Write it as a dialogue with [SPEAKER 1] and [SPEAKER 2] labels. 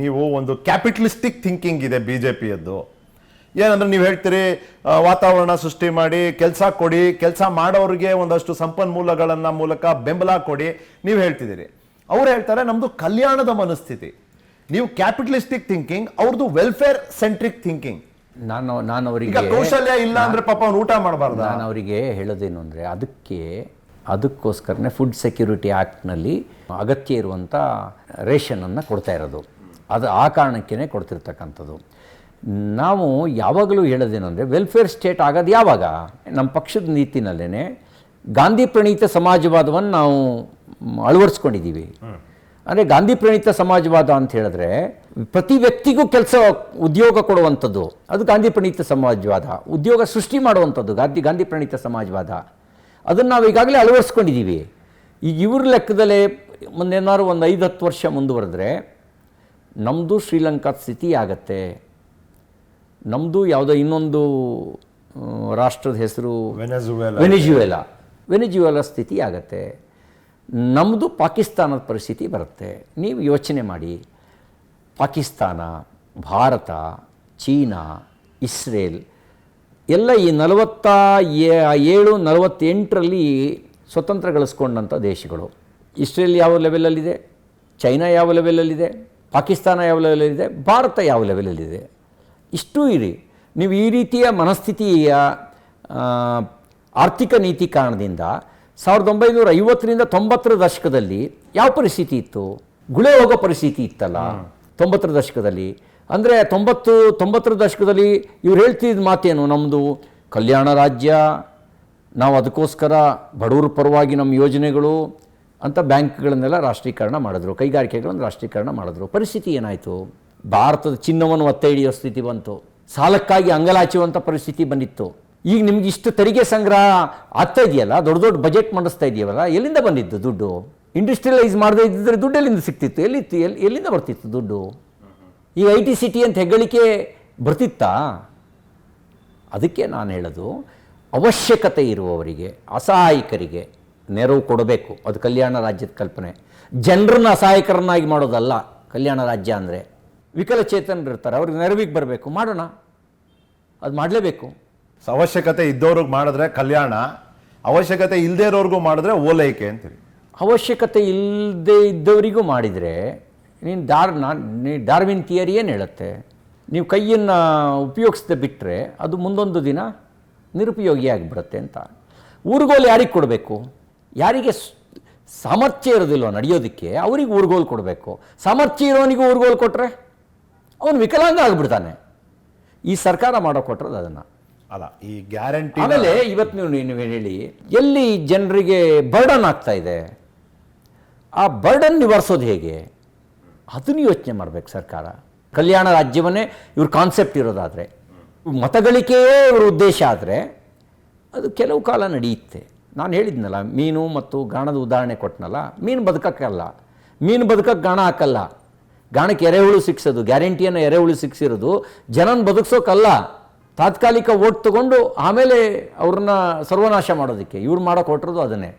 [SPEAKER 1] ನೀವು ಒಂದು capitalistic thinking ಇದೆ ಬಿ ಜೆ ಪಿಯದ್ದು ಏನಂದ್ರೆ ನೀವು ಹೇಳ್ತೀರಿ ವಾತಾವರಣ ಸೃಷ್ಟಿ ಮಾಡಿ ಕೆಲಸ ಕೊಡಿ ಕೆಲಸ ಮಾಡೋರಿಗೆ ಒಂದಷ್ಟು ಸಂಪನ್ಮೂಲಗಳನ್ನ ಮೂಲಕ ಬೆಂಬಲ ಕೊಡಿ ನೀವು ಹೇಳ್ತಿದ್ದೀರಿ. ಅವ್ರು ಹೇಳ್ತಾರೆ ನಮ್ದು ಕಲ್ಯಾಣದ ಮನಸ್ಥಿತಿ. ನೀವು ಕ್ಯಾಪಿಟಲಿಸ್ಟಿಕ್ ಥಿಂಕಿಂಗ್ ಅವ್ರದ್ದು ವೆಲ್ಫೇರ್ ಸೆಂಟ್ರಿಕ್ ಥಿಂಕಿಂಗ್
[SPEAKER 2] ನಾನು ನಾನು ಅವರಿಗೆ
[SPEAKER 1] ಕೌಶಲ್ಯ ಇಲ್ಲ ಅಂದ್ರೆ ಪಾಪ ಅವ್ನು ಊಟ ಮಾಡಬಾರ್ದು?
[SPEAKER 2] ನಾನು ಅವರಿಗೆ ಹೇಳೋದೇನು ಅಂದರೆ ಅದಕ್ಕೆ ಅದಕ್ಕೋಸ್ಕರನೇ ಫುಡ್ ಸೆಕ್ಯೂರಿಟಿ ಆ್ಯಕ್ಟ್ನಲ್ಲಿ ಅಗತ್ಯ ಇರುವಂಥ ರೇಷನನ್ನು ಕೊಡ್ತಾ ಇರೋದು. ಅದು ಆ ಕಾರಣಕ್ಕೇ ಕೊಡ್ತಿರ್ತಕ್ಕಂಥದ್ದು. ನಾವು ಯಾವಾಗಲೂ ಹೇಳೋದೇನು ಅಂದರೆ ವೆಲ್ಫೇರ್ ಸ್ಟೇಟ್ ಆಗೋದು ಯಾವಾಗ? ನಮ್ಮ ಪಕ್ಷದ ನೀತಿನಲ್ಲೇ ಗಾಂಧಿ ಪ್ರಣೀತ ಸಮಾಜವಾದವನ್ನು ನಾವು ಅಳವಡಿಸ್ಕೊಂಡಿದ್ದೀವಿ ಅಂದರೆ ಗಾಂಧಿ ಪ್ರಣೀತ ಸಮಾಜವಾದ ಅಂತ ಹೇಳಿದ್ರೆ, ಪ್ರತಿ ವ್ಯಕ್ತಿಗೂ ಕೆಲಸ ಉದ್ಯೋಗ ಕೊಡುವಂಥದ್ದು, ಅದು ಗಾಂಧಿ ಪ್ರಣೀತ ಸಮಾಜವಾದ. ಉದ್ಯೋಗ ಸೃಷ್ಟಿ ಮಾಡುವಂಥದ್ದು ಗಾಂಧಿ ಗಾಂಧಿ ಪ್ರಣೀತ ಸಮಾಜವಾದ. ಅದನ್ನು ನಾವು ಈಗಾಗಲೇ ಅಳವಡಿಸ್ಕೊಂಡಿದ್ದೀವಿ ಈಗ ಇವ್ರ ಲೆಕ್ಕದಲ್ಲೇ ಒಂದೇನಾದ್ರು ಒಂದು ಐದು ಹತ್ತು ವರ್ಷ ಮುಂದುವರೆದ್ರೆ ನಮ್ಮದು ಶ್ರೀಲಂಕಾದ ಸ್ಥಿತಿ ಆಗತ್ತೆ. ನಮ್ಮದು ಯಾವುದೋ ಇನ್ನೊಂದು ರಾಷ್ಟ್ರದ ಹೆಸರು
[SPEAKER 1] ವೆನೆಜುವೆಲಾ.
[SPEAKER 2] ವೆನಿಜುವೆಲಾ. ಸ್ಥಿತಿ ಆಗತ್ತೆ. ನಮ್ಮದು ಪಾಕಿಸ್ತಾನದ ಪರಿಸ್ಥಿತಿ ಬರುತ್ತೆ. ನೀವು ಯೋಚನೆ ಮಾಡಿ. ಪಾಕಿಸ್ತಾನ ಭಾರತ ಚೀನಾ ಇಸ್ರೇಲ್ ಎಲ್ಲ ಈ ನಲವತ್ತ ಏಳು ನಲವತ್ತೆಂಟರಲ್ಲಿ ಸ್ವತಂತ್ರ ಗಳಿಸ್ಕೊಂಡಂಥ ದೇಶಗಳು. ಇಸ್ರೇಲ್ ಯಾವ ಲೆವೆಲಲ್ಲಿದೆ ಚೈನಾ ಯಾವ ಲೆವೆಲಲ್ಲಿದೆ ಪಾಕಿಸ್ತಾನ ಯಾವ ಲೆವೆಲಲ್ಲಿದೆ? ಭಾರತ ಯಾವ ಲೆವೆಲಲ್ಲಿದೆ? ಇಷ್ಟೂ ಇರಿ ನೀವು ಈ ರೀತಿಯ ಮನಸ್ಥಿತಿಯ ಆರ್ಥಿಕ ನೀತಿ ಕಾರಣದಿಂದ ಸಾವಿರದ ಒಂಬೈನೂರ ಐವತ್ತರಿಂದ ತೊಂಬತ್ತರ ದಶಕದಲ್ಲಿ ಯಾವ ಪರಿಸ್ಥಿತಿ ಇತ್ತು? ಗುಳೆ ಹೋಗೋ ಪರಿಸ್ಥಿತಿ ಇತ್ತಲ್ಲ? ತೊಂಬತ್ತರ ದಶಕದಲ್ಲಿ. ಅಂದರೆ ತೊಂಬತ್ತು, ತೊಂಬತ್ತರ ದಶಕದಲ್ಲಿ ಇವ್ರು ಹೇಳ್ತಿದ್ದ ಮಾತೇನು? ನಮ್ಮದು ಕಲ್ಯಾಣ ರಾಜ್ಯ, ನಾವು ಅದಕ್ಕೋಸ್ಕರ ಬಡವರ ಪರವಾಗಿ ನಮ್ಮ ಯೋಜನೆಗಳು ಅಂತ ಬ್ಯಾಂಕ್ಗಳನ್ನೆಲ್ಲ ರಾಷ್ಟ್ರೀಕರಣ ಮಾಡಿದ್ರು, ಕೈಗಾರಿಕೆಗಳನ್ನು ರಾಷ್ಟ್ರೀಕರಣ ಮಾಡಿದ್ರು. ಪರಿಸ್ಥಿತಿ ಏನಾಯಿತು? ಭಾರತದ ಚಿನ್ನವನ್ನು ಒತ್ತೆ ಹಿಡಿಯೋ ಸ್ಥಿತಿ ಬಂತು. ಸಾಲಕ್ಕಾಗಿ ಅಂಗಲಾಚುವಂಥ ಪರಿಸ್ಥಿತಿ ಬಂದಿತ್ತು. ಈಗ ನಿಮ್ಗೆ ಇಷ್ಟು ತೆರಿಗೆ ಸಂಗ್ರಹ ಆಗ್ತಾ ಇದೆಯಲ್ಲ, ದೊಡ್ಡ ದೊಡ್ಡ ಬಜೆಟ್ ಮಂಡಿಸ್ತಾ ಇದೆಯಲ್ಲ, ಎಲ್ಲಿಂದ ಬಂದಿದ್ದು ದುಡ್ಡು? ಇಂಡಸ್ಟ್ರಿಯಲೈಸ್ ಮಾಡದೇ ಇದ್ದಿದ್ರೆ ದುಡ್ಡು ಎಲ್ಲಿಂದ ಸಿಕ್ತಿತ್ತು? ಎಲ್ಲಿತ್ತು ಎಲ್ಲಿ, ಎಲ್ಲಿಂದ ಬರ್ತಿತ್ತು ದುಡ್ಡು? ಈ ಐ ಟಿ ಸಿಟಿ ಅಂತ ಹೆಗ್ಗಳಿಕೆ ಬರ್ತಿತ್ತಾ? ಅದಕ್ಕೆ ನಾನು ಹೇಳೋದು, ಅವಶ್ಯಕತೆ ಇರುವವರಿಗೆ, ಅಸಹಾಯಕರಿಗೆ ನೆರವು ಕೊಡಬೇಕು. ಅದು ಕಲ್ಯಾಣ ರಾಜ್ಯದ ಕಲ್ಪನೆ. ಜನರನ್ನ ಅಸಹಾಯಕರನ್ನಾಗಿ ಮಾಡೋದಲ್ಲ. ಕಲ್ಯಾಣ ರಾಜ್ಯ ಅಂದರೆ ವಿಕಲಚೇತನರು ಇರ್ತಾರೆ. ಅವ್ರಿಗೆ ನೆರವಿಗೆ ಬರಬೇಕು. ಮಾಡೋಣ. ಅದು ಮಾಡಲೇಬೇಕು.
[SPEAKER 1] ಅವಶ್ಯಕತೆ ಇದ್ದವ್ರಿಗೆ ಮಾಡಿದ್ರೆ ಕಲ್ಯಾಣ. ಅವಶ್ಯಕತೆ ಇಲ್ಲದೇ ಇರೋರಿಗೂ ಮಾಡಿದ್ರೆ ಓಲೈಕೆ ಅಂತೀರಿ.
[SPEAKER 2] ಅವಶ್ಯಕತೆ ಇಲ್ಲದೆ ಇದ್ದವರಿಗೂ ಮಾಡಿದರೆ ನೀನು ಡಾರ್ ನಾನು ನೀ ಡಾರ್ವಿನ್ ಥಿಯರಿ ಏನು ಹೇಳುತ್ತೆ? ನೀವು ಕೈಯನ್ನು ಉಪಯೋಗಿಸ್ದೆ ಬಿಟ್ಟರೆ ಅದು ಮುಂದೊಂದು ದಿನ ನಿರುಪಯೋಗಿ ಆಗಿಬಿಡುತ್ತೆ ಅಂತ. ಊರುಗೋಲು ಯಾರಿಗೆ ಕೊಡಬೇಕು? ಯಾರಿಗೆ ಸಾಮರ್ಥ್ಯ ಇರೋದಿಲ್ವ ನಡೆಯೋದಕ್ಕೆ ಅವ್ರಿಗೆ ಊರುಗೋಲು ಕೊಡಬೇಕು. ಸಾಮರ್ಥ್ಯ ಇರೋನಿಗೂ ಊರುಗೋಲು ಕೊಟ್ಟರೆ ಅವನು ವಿಕಲಾಂಗ ಆಗಿಬಿಡ್ತಾನೆ. ಈ ಸರ್ಕಾರ ಮಾಡೋ ಕೊಟ್ಟರದು ಅದನ್ನು.
[SPEAKER 1] ಅಲ್ಲ ಈ ಗ್ಯಾರಂಟಿ
[SPEAKER 2] ಆಮೇಲೆ ಇವತ್ತು ನೀವು ನೀನು ಹೇಳಿ ಎಲ್ಲಿ ಜನರಿಗೆ ಬರ್ಡನ್ ಆಗ್ತಾ ಇದೆ? ಆ ಬರ್ಡನ್ ನಿವಾರಿಸೋದು ಹೇಗೆ? ಅದನ್ನು ಯೋಚನೆ ಮಾಡಬೇಕು ಸರ್ಕಾರ. ಕಲ್ಯಾಣ ರಾಜ್ಯವನ್ನೇ ಇವ್ರ ಕಾನ್ಸೆಪ್ಟ್ ಇರೋದಾದರೆ. ಮತಗಳಿಕೆಯೇ ಇವ್ರ ಉದ್ದೇಶ ಆದರೆ ಅದು ಕೆಲವು ಕಾಲ ನಡೆಯುತ್ತೆ. ನಾನು ಹೇಳಿದ್ನಲ್ಲ, ಮೀನು ಮತ್ತು ಗಾಣದ ಉದಾಹರಣೆ ಕೊಟ್ಟನಲ್ಲ ಮೀನು ಬದುಕಕ್ಕಲ್ಲ, ಮೀನು ಬದುಕಕ್ಕೆ ಗಾಣ ಹಾಕಲ್ಲ, ಗಾಣಕ್ಕೆ ಎರೆಹುಳು ಸಿಕ್ಸೋದು, ಗ್ಯಾರಂಟಿಯನ್ನು ಎರೆಹುಳು ಸಿಕ್ಸಿರೋದು, ಜನನ ಬದುಕ್ಸೋಕ್ಕಲ್ಲ ತಾತ್ಕಾಲಿಕ ಓಟ್ ತಗೊಂಡು ಆಮೇಲೆ ಅವ್ರನ್ನ ಸರ್ವನಾಶ ಮಾಡೋದಕ್ಕೆ, ಇವ್ರು ಮಾಡೋಕೆ ಹೊಟ್ಟಿರೋದು ಅದನ್ನೇ.